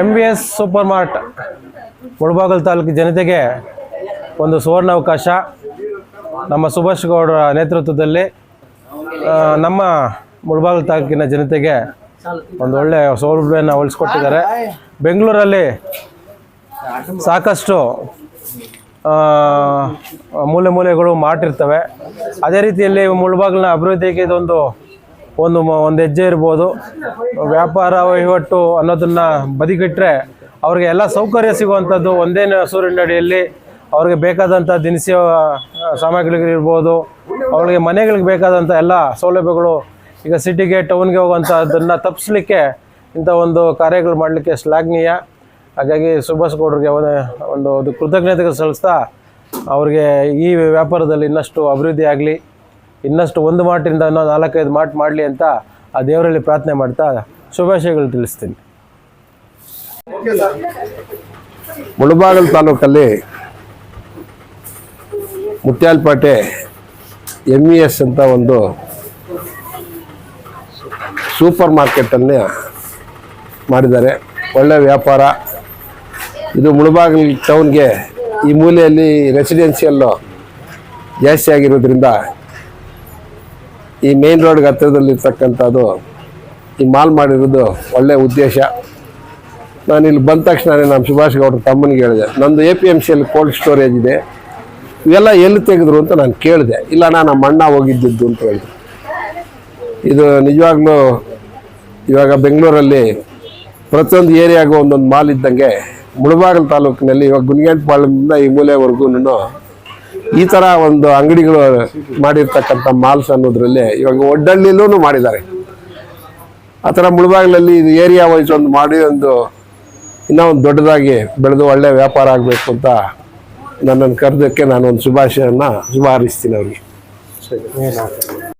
M V S super mart Mulbagal taluk ಜನತೆಗೆ ಒಂದು ಸುವರ್ಣಾವಕಾಶ ನಮ್ಮ ಸುಭಾಷ್ ಗೌಡರ ನೇತೃತ್ವದಲ್ಲಿ ನಮ್ಮ ಮುಳಬಾಗಲ್ ತಾಲೂಕಿನ ಜನತೆಗೆ ಒಂದು ಒಳ್ಳೆಯ ಸೌಲಭ್ಯನ ಉಳಿಸ್ಕೊಟ್ಟಿದ್ದಾರೆ ಬೆಂಗಳೂರಲ್ಲಿ ಸಾಕಷ್ಟು ಮೂಲೆ ಮೂಲೆಗಳು ಮಾಡಿರ್ತವೆ ಅದೇ ರೀತಿಯಲ್ಲಿ ಮುಳಬಾಗಿಲಿನ ಅಭಿವೃದ್ಧಿಗೆ ಇದೊಂದು ಒಂದು ಒಂದು ಹೆಜ್ಜೆ ಇರ್ಬೋದು. ವ್ಯಾಪಾರ ವಹಿವಾಟು ಅನ್ನೋದನ್ನು ಬದಿಗಿಟ್ಟರೆ ಅವ್ರಿಗೆ ಎಲ್ಲ ಸೌಕರ್ಯ ಸಿಗುವಂಥದ್ದು ಒಂದೇ ಸೂರ್ಯನ ಅಡಿಯಲ್ಲಿ. ಅವ್ರಿಗೆ ಬೇಕಾದಂಥ ದಿನಸಿ ಸಾಮಗ್ರಿಗಳಿರ್ಬೋದು ಅವ್ರಿಗೆ ಮನೆಗಳಿಗೆ ಬೇಕಾದಂಥ ಎಲ್ಲ ಸೌಲಭ್ಯಗಳು. ಈಗ ಸಿಟಿಗೆ, ಟೌನ್ಗೆ ಹೋಗುವಂಥದ್ದನ್ನು ತಪ್ಪಿಸ್ಲಿಕ್ಕೆ ಇಂಥ ಒಂದು ಕಾರ್ಯಗಳು ಮಾಡಲಿಕ್ಕೆ ಶ್ಲಾಘನೀಯ. ಹಾಗಾಗಿ ಸುಭಾಷ್ ಗೌಡ್ರಿಗೆ ಒಂದು ಒಂದು ಕೃತಜ್ಞತೆಗಳು ಸಲ್ಲಿಸ್ತಾ ಅವ್ರಿಗೆ ಈ ವ್ಯಾಪಾರದಲ್ಲಿ ಇನ್ನಷ್ಟು ಅಭಿವೃದ್ಧಿ ಆಗಲಿ ಇನ್ನಷ್ಟು ಒಂದು ಮಾಟಿಂದ ಇನ್ನೊಂದು ನಾಲ್ಕೈದು ಮಾಟ್ ಮಾಡಲಿ ಅಂತ ಆ ದೇವರಲ್ಲಿ ಪ್ರಾರ್ಥನೆ ಮಾಡ್ತಾ ಶುಭಾಶಯಗಳು ತಿಳಿಸ್ತೀನಿ. ಮುಳಬಾಗಲ್ ತಾಲೂಕಲ್ಲಿ ಮುತ್ಯಾಲ್ಪೇಟೆ ಎಂ ಇ ಎಸ್ ಅಂತ ಒಂದು ಸೂಪರ್ ಮಾರ್ಕೆಟನ್ನು ಮಾಡಿದ್ದಾರೆ. ಒಳ್ಳೆಯ ವ್ಯಾಪಾರ. ಇದು ಮುಳಬಾಗಲ್ ಟೌನ್ಗೆ ಈ ಮೂಲೆಯಲ್ಲಿ ರೆಸಿಡೆನ್ಷಿಯಲ್ಲು ಜಾಸ್ತಿ ಆಗಿರೋದ್ರಿಂದ ಈ ಮೇನ್ ರೋಡ್ಗೆ ಹತ್ತಿರದಲ್ಲಿರ್ತಕ್ಕಂಥದ್ದು ಈ ಮಾಲ್ ಮಾಡಿರೋದು ಒಳ್ಳೆಯ ಉದ್ದೇಶ. ನಾನು ಇಲ್ಲಿ ಬಂದ ತಕ್ಷಣ ನಮ್ಮ ಸುಭಾಷ್ ಗೌಡ್ರ ತಮ್ಮನಿಗೆ ಹೇಳಿದೆ, ನಂದು ಎ ಪಿ ಎಂ ಸಿಯಲ್ಲಿ ಕೋಲ್ಡ್ ಸ್ಟೋರೇಜ್ ಇದೆ. ಇವೆಲ್ಲ ಎಲ್ಲಿ ತೆಗೆದ್ರು ಅಂತ ನಾನು ಕೇಳಿದೆ. ಇಲ್ಲ ನಾನು ನಮ್ಮ ಅಣ್ಣ ಹೋಗಿದ್ದಿದ್ದು ಅಂತ ಹೇಳಿದೆ ಇದು ನಿಜವಾಗ್ಲೂ ಇವಾಗ ಬೆಂಗಳೂರಲ್ಲಿ ಪ್ರತಿಯೊಂದು ಏರಿಯಾಗೂ ಒಂದೊಂದು ಮಾಲ್ ಇದ್ದಂಗೆ ಮುಳಬಾಗಲ್ ತಾಲೂಕಿನಲ್ಲಿ ಇವಾಗ ಗುನ್ಗೇಟ್ಪಾಳ್ಯದಿಂದ ಈ ಮೂಲೆವರೆಗೂ ಈ ತರ ಒಂದು ಅಂಗಡಿಗಳು ಮಾಡಿರ್ತಕ್ಕಂಥ ಮಾಲ್ಸ್ ಅನ್ನೋದ್ರಲ್ಲಿ ಇವಾಗ ಒಡ್ಡಳ್ಳಿಲೂ ಮಾಡಿದ್ದಾರೆ. ಆ ಥರ ಮುಳಬಾಗ್ಲಲ್ಲಿ ಇದು ಏರಿಯಾ ವೈಸ್ ಒಂದು ಮಾಡಿ ಒಂದು ಇನ್ನೂ ಒಂದು ದೊಡ್ಡದಾಗಿ ಬೆಳೆದು ಒಳ್ಳೆ ವ್ಯಾಪಾರ ಆಗಬೇಕು ಅಂತ ನನ್ನನ್ನು ಕರೆದಕ್ಕೆ ನಾನು ಒಂದು ಶುಭಾಶಯನ ಶುಭ ಹಾರಿಸ್ತೀನಿ ಅವ್ರಿಗೆ.